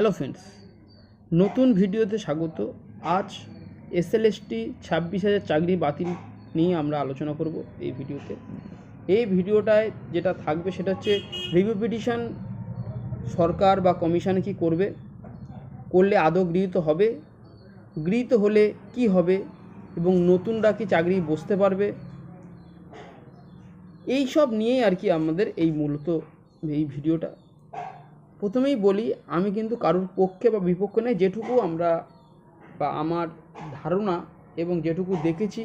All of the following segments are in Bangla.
হ্যালো ফ্রেন্ডস নতুন ভিডিওতে স্বাগত। আজ এসএলএসটি ছাব্বিশ হাজার চাকরি বাতিল নিয়ে আমরা আলোচনা করব এই ভিডিওতে। এই ভিডিওটায় যেটা থাকবে সেটা হচ্ছে রিভিউ পিটিশন সরকার বা কমিশন কি করবে, করলে আদৌ গৃহীত হবে, গৃহীত হলে কি হবে এবং নতুনরা কি চাকরি বসতে পারবে, এই সব নিয়েই আর কি আমাদের এই মূলত এই ভিডিওটা। প্রথমেই বলি, আমি কিন্তু কারোর পক্ষে বা বিপক্ষে নেই যেটুকু আমরা বা আমার ধারণা এবং যেটুকু দেখেছি,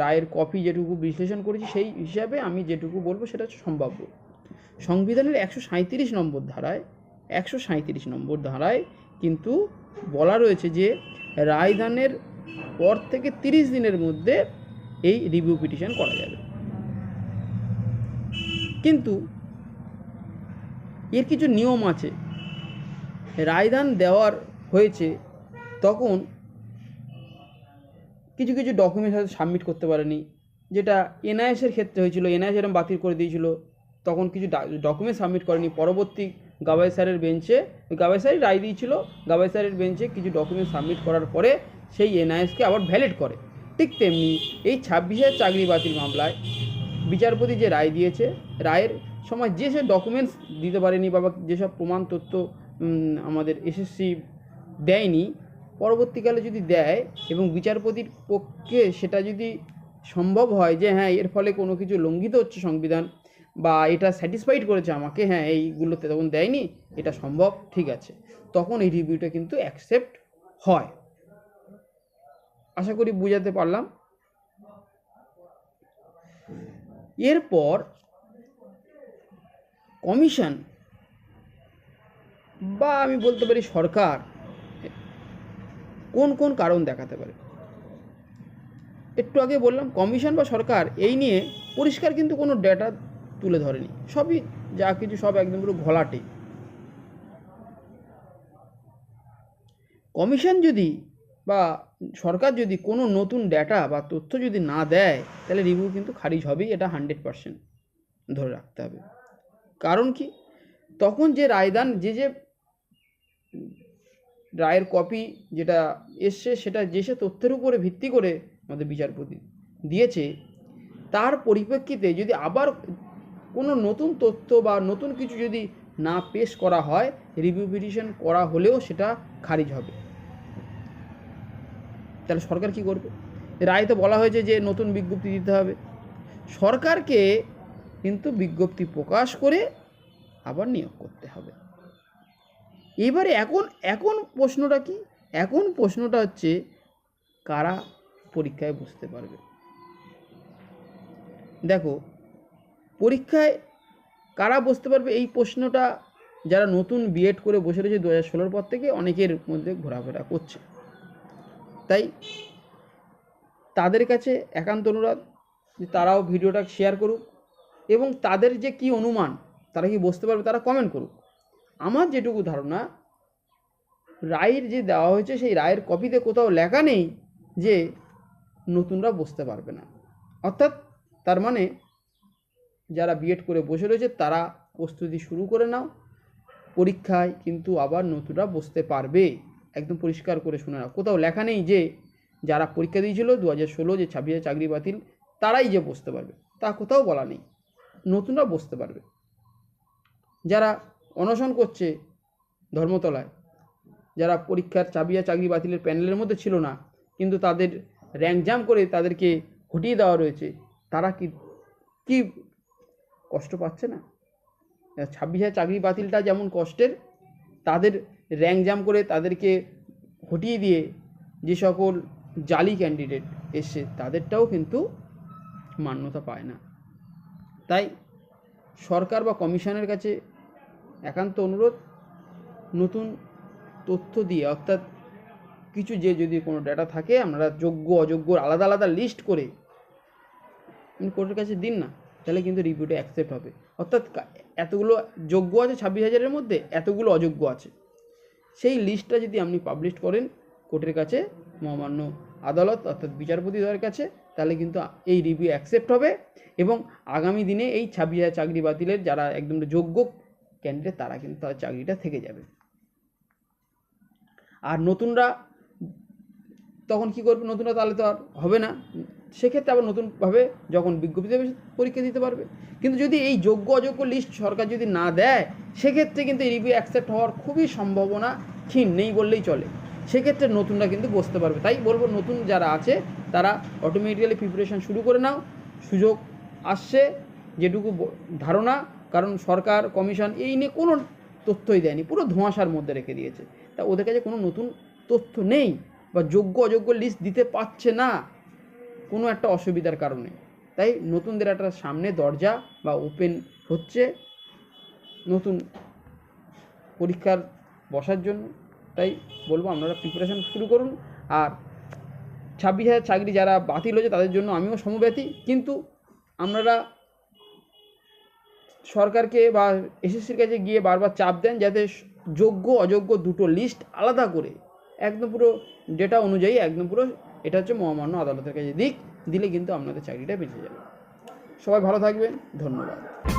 রায়ের কপি যেটুকু বিশ্লেষণ করেছি, সেই হিসাবে আমি যেটুকু বলব সেটা হচ্ছে সম্ভাব্য। সংবিধানের একশো সাঁইত্রিশ নম্বর ধারায়, একশো সাঁইত্রিশ নম্বর ধারায় কিন্তু বলা রয়েছে যে রায়দানের পর থেকে তিরিশ দিনের মধ্যে এই রিভিউ পিটিশন করা যাবে। কিন্তু এর কিছু নিয়ম আছে। রায়দান দেওয়ার হয়েছে, তখন কিছু কিছু ডকুমেন্টস হয়তো সাবমিট করতে পারেনি। যেটা এনআইএসের ক্ষেত্রে হয়েছিল এনআইএস এরকম বাতিল করে দিয়েছিল, তখন কিছু ডকুমেন্ট সাবমিট করেনি। পরবর্তী গাবাই স্যারের বেঞ্চে গাবাই স্যারই রায় দিয়েছিল গাবাই স্যারের বেঞ্চে কিছু ডকুমেন্ট সাবমিট করার পরে সেই এনআইএসকে আবার ভ্যালিড করে। ঠিক তেমনি এই ছাব্বিশের চাকরি বাতিল মামলায় বিচারপতি যে রায় দিয়েছে, রায়ের সময় যে সে ডকুমেন্টস দিতে পারেনি বা যেসব প্রমাণ তথ্য আমাদের এসএসসি দেয়নি, পরবর্তীকালে যদি দেয় এবং বিচারপতির পক্ষে সেটা যদি সম্ভব হয় যে হ্যাঁ এর ফলে কোনো কিছু লঙ্ঘিত হচ্ছে সংবিধান বা এটা স্যাটিসফাইড করেছে আমাকে হ্যাঁ এইগুলোতে তখন দেয়নি, এটা সম্ভব, ঠিক আছে। তখন এই রিভিউটা কিন্তু অ্যাকসেপ্ট হয়। আশা করি বুঝাতে পারলাম। এরপর কমিশন বা আমি বলতে পারি সরকার কোন কোন কারণ দেখাতে পারে? একটু আগে বললাম, কমিশন বা সরকার এই নিয়ে পরিষ্কার কিন্তু কোনো ডেটা তুলে ধরেনি। সবই যা কিছু সব একদম পুরো ঘোলাটে। কমিশন যদি বা সরকার যদি কোনো নতুন ডেটা বা তথ্য যদি না দেয়, তাহলে রিভিউ কিন্তু খারিজ হবেই, এটা হান্ড্রেড পারসেন্ট ধরে রাখতে হবে। কারণ কি? তখন যে রায়দান, যে যে রায়ের কপি যেটা এসছে, সেটা যে সে তথ্যের উপরে ভিত্তি করে আমাদের বিচারপতি দিয়েছে, তার পরিপ্রেক্ষিতে যদি আবার কোনো নতুন তথ্য বা নতুন কিছু যদি না পেশ করা হয় রিভিউ পিটিশন করা হলেও সেটা খারিজ হবে। তাহলে সরকার কি করবে? রায়তে বলা হয়েছে যে নতুন বিজ্ঞপ্তি দিতে হবে। সরকারকে কিন্তু বিজ্ঞপ্তি প্রকাশ করে আবার নিয়োগ করতে হবে। এবারে এখন এখন প্রশ্নটা কি? এখন প্রশ্নটা হচ্ছে কারা পরীক্ষায় বসতে পারবে? দেখো, পরীক্ষায় কারা বসতে পারবে এই প্রশ্নটা যারা নতুন বিএড করে বসে রয়েছে দু হাজার ষোলোর পর থেকে অনেকের মধ্যে ঘোরাফেরা করছে। তাই তাদের কাছে একান্ত অনুরোধ যে তারাও ভিডিওটা শেয়ার করুক এবং তাদের যে কি অনুমান, তারা কি বসতে পারবে তারা কমেন্ট করুক। আমার যেটুকু ধারণা, রায়ের যে দেওয়া হয়েছে সেই রায়ের কপিতে কোথাও লেখা নেই যে নতুনরা বসতে পারবে না। অর্থাৎ তার মানে যারা বিএড করে বসে রয়েছে তারা প্রস্তুতি শুরু করে নাও, পরীক্ষায় কিন্তু আবার নতুনরা বসতে পারবে। একদম পরিষ্কার করে শুনে নাও কোথাও লেখা নেই যে, যারা পরীক্ষা দিয়েছিল দু হাজার ষোলো যে ছাব্বিশে চাকরি বাতিল, তারাই যে বসতে পারবে, তা কোথাও বলা নেই। নতুনরা বসতে পারবে। যারা অনশন করছে ধর্মতলায়, যারা পরীক্ষার চাবিয়া চাকরি বাতিলের প্যানেলের মধ্যে ছিল না, কিন্তু তাদের র্যাঙ্ক জাম করে তাদেরকে হটিয়ে দেওয়া রয়েছে, তারা কি কি কষ্ট পাচ্ছে না? ছাব্বিশ চাকরি বাতিলটা যেমন কষ্টের, তাদের র্যাঙ্ক জাম করে তাদেরকে হটিয়ে দিয়ে যে সকল জালি ক্যান্ডিডেট এসছে, তাদেরটাও কিন্তু মান্যতা পায় না। তাই সরকার বা কমিশনের কাছে একান্ত অনুরোধ, নতুন তথ্য দিয়ে, অর্থাৎ কিছু যে যদি কোনো ডেটা থাকে, আমরা যোগ্য, অযোগ্য, আলাদা আলাদা লিস্ট করে কোর্টের কাছে দিন না, তাহলে কিন্তু রিভিউটা অ্যাকসেপ্ট হবে। অর্থাৎ এতগুলো যোগ্য আছে ছাব্বিশ হাজারের মধ্যে, এতগুলো অযোগ্য আছে। সেই লিস্টটা যদি আপনি পাবলিশ করেন কোর্টের কাছে, মহামান্য আদালত অর্থাৎ বিচারপতিদের কাছে, তাহলে কিন্তু এই রিভিউ অ্যাকসেপ্ট হবে এবং আগামী দিনে এই ছাব্বিশ হাজার চাকরি বাতিলের যারা একদম যোগ্য ক্যান্ডিডেট তারা কিন্তু তার চাকরিটা থেকে যাবে। আর নতুনরা, তখন কি করবে? নতুনরা তাহলে তো আর হবে না। সেক্ষেত্রে আবার নতুনভাবে যখন বিজ্ঞপ্তি দেবে, পরীক্ষা দিতে পারবে। কিন্তু যদি এই যোগ্য অযোগ্য লিস্ট সরকার যদি না দেয়, সেক্ষেত্রে কিন্তু এই রিভিউ অ্যাকসেপ্ট হওয়ার খুবই সম্ভাবনা ক্ষীণ, নেই বললেই চলে। সেক্ষেত্রে নতুনরা কিন্তু বসতে পারবে। তাই বলব, নতুন যারা আছে, তারা অটোমেটিক্যালি প্রিপারেশন শুরু করে নাও। সুযোগ আসছে, যেটুকু ধারণা, কারণ সরকার কমিশন এই নিয়ে কোনো তথ্যই দেয়নি, পুরো ধোঁয়াশার মধ্যে রেখে দিয়েছে। তা ওদের কাছে কোনো নতুন তথ্য নেই, বা যোগ্য অযোগ্য লিস্ট দিতে পারছে না। কোনো একটা অসুবিধার কারণে। তাই নতুনদের একটা সামনে দরজা বা ওপেন হচ্ছে নতুন পরীক্ষার বসার জন্য। তাই বলব আপনারা প্রিপারেশন শুরু করুন। আর ছাব্বিশ হাজার চাকরি যারা বাতিল হয়েছে তাদের জন্য আমিও সমব্যথী কিন্তু আপনারা সরকারকে বা এসএসসির কাছে গিয়ে বারবার চাপ দেন যাতে যোগ্য, অযোগ্য দুটো লিস্ট আলাদা করে একদম পুরো ডেটা অনুযায়ী একদম পুরো এটা হচ্ছে মহামান্য আদালতের কাছে দিক, দিলে কিন্তু আপনাদের চাকরিটা বেঁচে যাবে। সবাই ভালো থাকবেন, ধন্যবাদ।